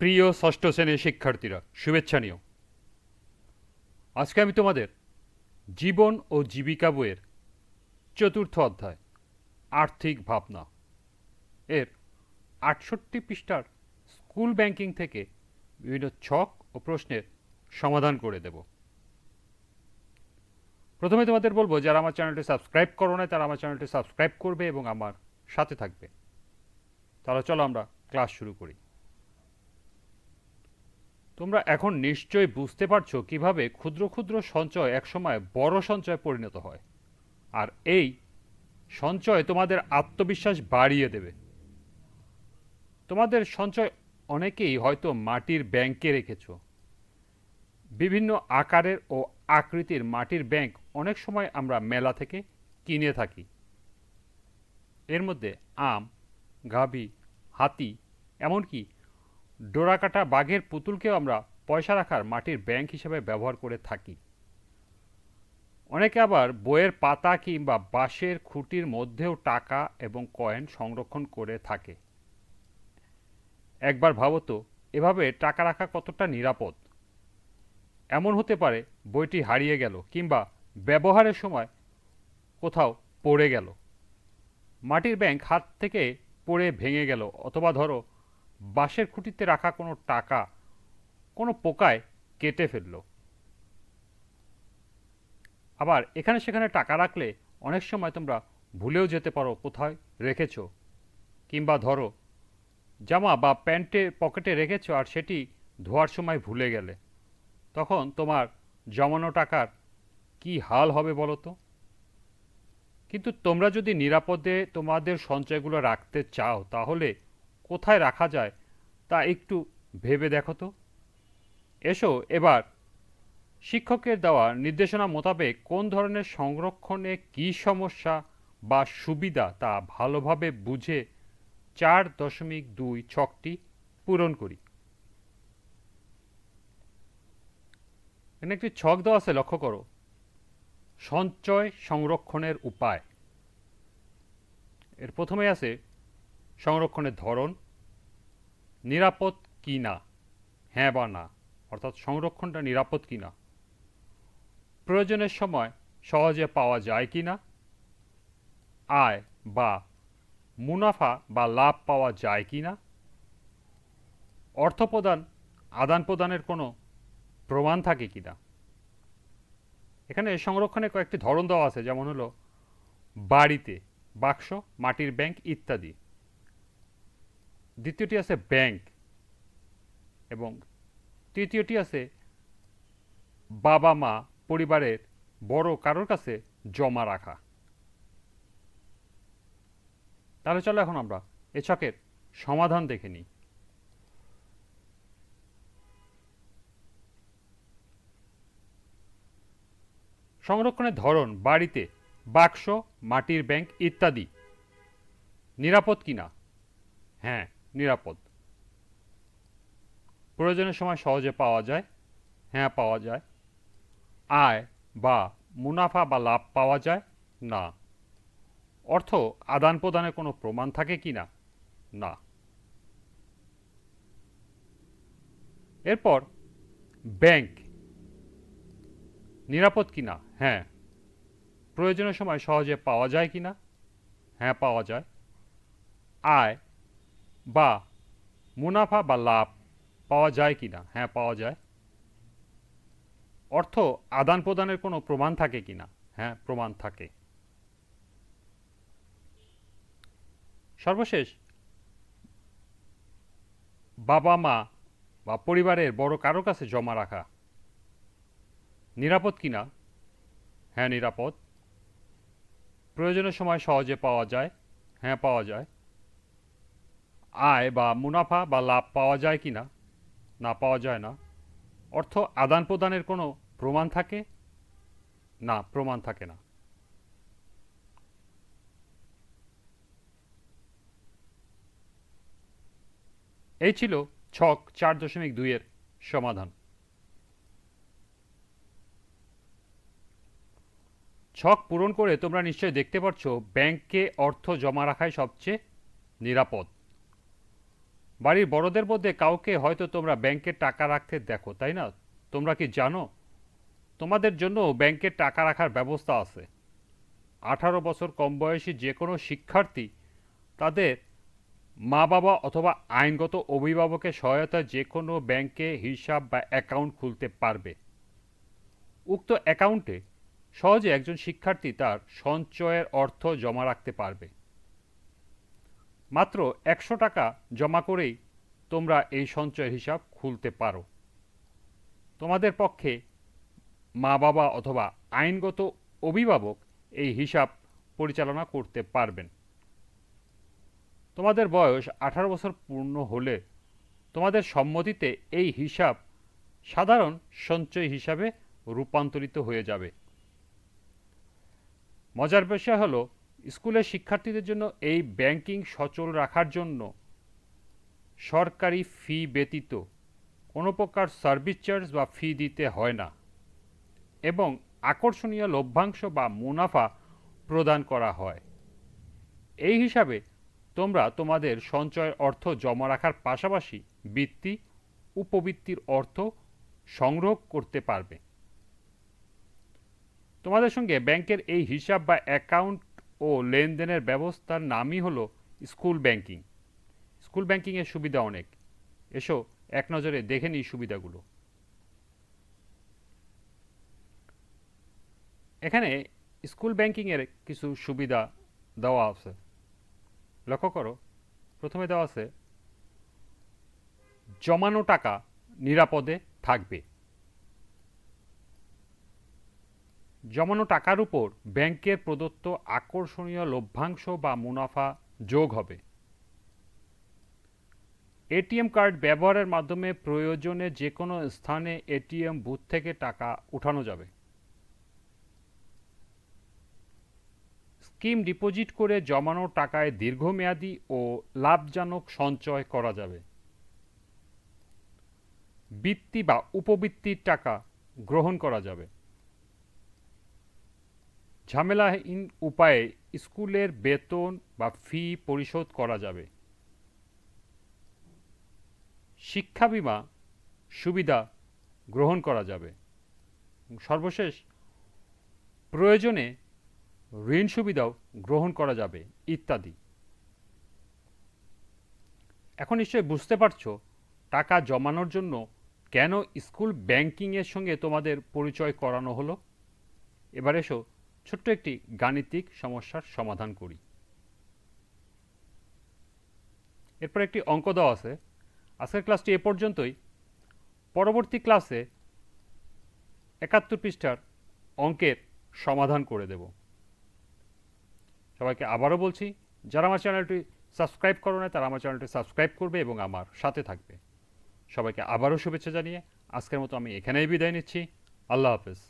প্রিয় ষষ্ঠ শ্রেণির শিক্ষার্থীরা, শুভেচ্ছা নিও। আজকে আমি তোমাদের জীবন ও জীবিকা বইয়ের চতুর্থ অধ্যায়, আর্থিক ভাবনা এর আটষট্টি পৃষ্ঠার স্কুল ব্যাংকিং থেকে বিভিন্ন ছক ও প্রশ্নের সমাধান করে দেব। প্রথমে তোমাদের বলব, যারা আমার চ্যানেলটি সাবস্ক্রাইব করো না তারা আমার চ্যানেলটি সাবস্ক্রাইব করবে এবং আমার সাথে থাকবে। তাহলে চলো আমরা ক্লাস শুরু করি। তোমরা এখন নিশ্চয়ই বুঝতে পারছ কীভাবে ক্ষুদ্র ক্ষুদ্র সঞ্চয় একসময় বড় সঞ্চয়ে পরিণত হয়। আর এই সঞ্চয় তোমাদের আত্মবিশ্বাস বাড়িয়ে দেবে। তোমাদের সঞ্চয় অনেকেই হয়তো মাটির ব্যাংকে রেখেছ। বিভিন্ন আকারের ও আকৃতির মাটির ব্যাংক অনেক সময় আমরা মেলা থেকে কিনে থাকি। এর মধ্যে আম, গাভী, হাতি, এমনকি ডোরাকাটা বাঘের পুতুলকেও আমরা পয়সা রাখার মাটির ব্যাংক হিসেবে ব্যবহার করে থাকি। অনেকে আবার বইয়ের পাতা কিংবা বাঁশের খুঁটির মধ্যেও টাকা এবং কয়েন সংরক্ষণ করে থাকে। একবার ভাবো তো, এভাবে টাকা রাখা কতটা নিরাপদ? এমন হতে পারে বইটি হারিয়ে গেল কিংবা ব্যবহারের সময় কোথাও পড়ে গেল। মাটির ব্যাংক হাত থেকে পড়ে ভেঙে গেল, অথবা ধরো বাঁশের খুঁটিতে রাখা কোনো টাকা, কোনো পোকায় কেটে ফেলল। আবার এখানে সেখানে টাকা রাখলে অনেক সময় তোমরা ভুলেও যেতে পারো কোথায় রেখেছ। কিংবা ধরো, জামা বা প্যান্টে পকেটে রেখেছো আর সেটি ধোয়ার সময় ভুলে গেলে। তখন তোমার জমানো টাকার কি হাল হবে বলো তো? কিন্তু তোমরা যদি নিরাপদে তোমাদের সঞ্চয়গুলো রাখতে চাও, তাহলে কোথায় রাখা যায় তা একটু ভেবে দেখো তো। এসো এবার। শিক্ষকের দেওয়া নির্দেশনা মোতাবেক কোন ধরনের সংরক্ষণে কি সমস্যা বা সুবিধা তা ভালোভাবে বুঝে চার দশমিক দুই ছকটি পূরণ করি। এখানে একটি ছক দেওয়া আছে, লক্ষ্য করো। সঞ্চয় সংরক্ষণের উপায়। এর প্রথমে আছে সংরক্ষণের ধরন, নিরাপদ কি না হ্যাঁ বা না, অর্থাৎ সংরক্ষণটা নিরাপদ কি না, প্রয়োজনের সময় সহজে পাওয়া যায় কি না, আয় বা মুনাফা বা লাভ পাওয়া যায় কি না, অর্থ প্রদান, আদান প্রদানের কোনো প্রমাণ থাকে কি না। এখানে সংরক্ষণের কয়েকটি ধরন দেওয়া আছে, যেমন হলো বাড়িতে বাক্স, মাটির ব্যাংক ইত্যাদি। দ্বিতীয়টি আছে ব্যাংক এবং তৃতীয়টি আছে বাবা মা পরিবারের বড় কারোর কাছে জমা রাখা। তাহলে চলো এখন আমরা এ ছকের সমাধান দেখে নিই। সংরক্ষণের ধরন, বাড়িতে বাক্স, মাটির ব্যাংক ইত্যাদি। নিরাপদ কিনা? হ্যাঁ নিরাপদ। প্রয়োজনের সময় সহজে পাওয়া যায় হ্যাঁ পাওয়া যায়। আয় বা মুনাফা বা লাভ পাওয়া যায়? না। অর্থ আদান প্রদানের কোনো প্রমাণ থাকে কি না? না। এরপর, ব্যাংক নিরাপদ কিনা হ্যাঁ। প্রয়োজনের সময় সহজে পাওয়া যায় কিনা হ্যাঁ পাওয়া যায়। আয় বা মুনাফা বা লাভ পাওয়া যায় কিনা হ্যাঁ পাওয়া যায়। অর্থ আদান প্রদানের কোনো প্রমাণ থাকে কিনা হ্যাঁ প্রমাণ থাকে। সর্বশেষ, বাবা মা বা পরিবারের বড় কারও কাছে জমা রাখা নিরাপদ কিনা হ্যাঁ নিরাপদ। প্রয়োজনের সময় সহজে পাওয়া যায়। হ্যাঁ পাওয়া যায়। আয় বা মুনাফা বা লাভ পাওয়া যায় কি না? না পাওয়া যায় না। অর্থ আদান প্রদানের কোনো প্রমাণ থাকে? না, প্রমাণ থাকে না। এই ছিল ছক চার দশমিক দুইয়ের সমাধান। ছক পূরণ করে তোমরা নিশ্চয়ই দেখতে পাচ্ছ ব্যাংকে অর্থ জমা রাখাই সবচেয়ে নিরাপদ। বাড়ির বড়দের মধ্যে কাউকে হয়তো তোমরা ব্যাংকে টাকা রাখতে দেখো, তাই না? তোমরা কি জানো? তোমাদের জন্য ব্যাংকে টাকা রাখার ব্যবস্থা আছে। আঠারো বছর কম বয়সী যে কোনো শিক্ষার্থী তাদের মা বাবা অথবা আইনগত অভিভাবকের সহায়তায় যে কোনো ব্যাংকে হিসাব বা অ্যাকাউন্ট খুলতে পারবে। উক্ত অ্যাকাউন্টে সহজে একজন শিক্ষার্থী তার সঞ্চয়ের অর্থ জমা রাখতে পারবে। মাত্র একশো টাকা জমা করেই তোমরা এই সঞ্চয়ের হিসাব খুলতে পারো। তোমাদের পক্ষে মা বাবা অথবা আইনগত অভিভাবক এই হিসাব পরিচালনা করতে পারবেন। তোমাদের বয়স আঠারো বছর পূর্ণ হলে তোমাদের সম্মতিতে এই হিসাব সাধারণ সঞ্চয় হিসাবে রূপান্তরিত হয়ে যাবে। মজার বিষয় হলো স্কুলের শিক্ষার্থীদের জন্য এই ব্যাংকিং সচল রাখার জন্য সরকারি ফি ব্যতীত কোনো প্রকার সার্ভিস চার্জ বা ফি দিতে হয় না এবং আকর্ষণীয় লভ্যাংশ বা মুনাফা প্রদান করা হয়। এই হিসাবে তোমরা তোমাদের সঞ্চয়ের অর্থ জমা রাখার পাশাপাশি বৃত্তি, উপবৃত্তির অর্থ সংগ্রহ করতে পারবে। তোমাদের সঙ্গে ব্যাংকের এই হিসাব বা অ্যাকাউন্ট ও লেনদেনের ব্যবস্থার নামই হলো স্কুল ব্যাংকিং। স্কুল ব্যাংকিংয়ের সুবিধা অনেক। এসো এক নজরে দেখে নিই সুবিধাগুলো। এখানে স্কুল ব্যাংকিংয়ের কিছু সুবিধা দেওয়া আছে। লক্ষ্য করো, প্রথমে দেওয়া আছে, জমানো টাকা নিরাপদে থাকবে। জমানো টাকার উপর ব্যাংকের প্রদত্ত আকর্ষণীয় লভ্যাংশ বা মুনাফা যোগ হবে। এটিএম কার্ড ব্যবহারের মাধ্যমে প্রয়োজনে যে কোনো স্থানে এটিএম বুথ থেকে টাকা উঠানো যাবে। স্কিম ডিপোজিট করে জমানো টাকায় দীর্ঘমেয়াদী ও লাভজনক সঞ্চয় করা যাবে। বৃত্তি বা উপবৃত্তির টাকা গ্রহণ করা যাবে। ঝামেলাহীন উপায়ে স্কুলের বেতন বা ফি পরিশোধ করা যাবে। শিক্ষা বিমা সুবিধা গ্রহণ করা যাবে। সর্বশেষ, প্রয়োজনে ঋণ সুবিধাও গ্রহণ করা যাবে, ইত্যাদি। এখন নিশ্চয়ই বুঝতে পারছ টাকা জমানোর জন্য কেন স্কুল ব্যাংকিংয়ের সঙ্গে তোমাদের পরিচয় করানো হলো? এবার এসো ছোট্ট একটি গাণিতিক সমস্যার সমাধান করি। এরপর একটি অঙ্ক দেওয়া আছে। আজকের ক্লাসটি এ পর্যন্তই। পরবর্তী ক্লাসে একাত্তর পৃষ্ঠার অঙ্কের সমাধান করে দেব। সবাইকে আবারও বলছি, যারা আমার চ্যানেলটি সাবস্ক্রাইব করো না তারা আমার চ্যানেলটি সাবস্ক্রাইব করবে এবং আমার সাথে থাকবে। সবাইকে আবারও শুভেচ্ছা জানিয়ে আজকের মতো আমি এখানেই বিদায় নিচ্ছি। আল্লাহ হাফেজ।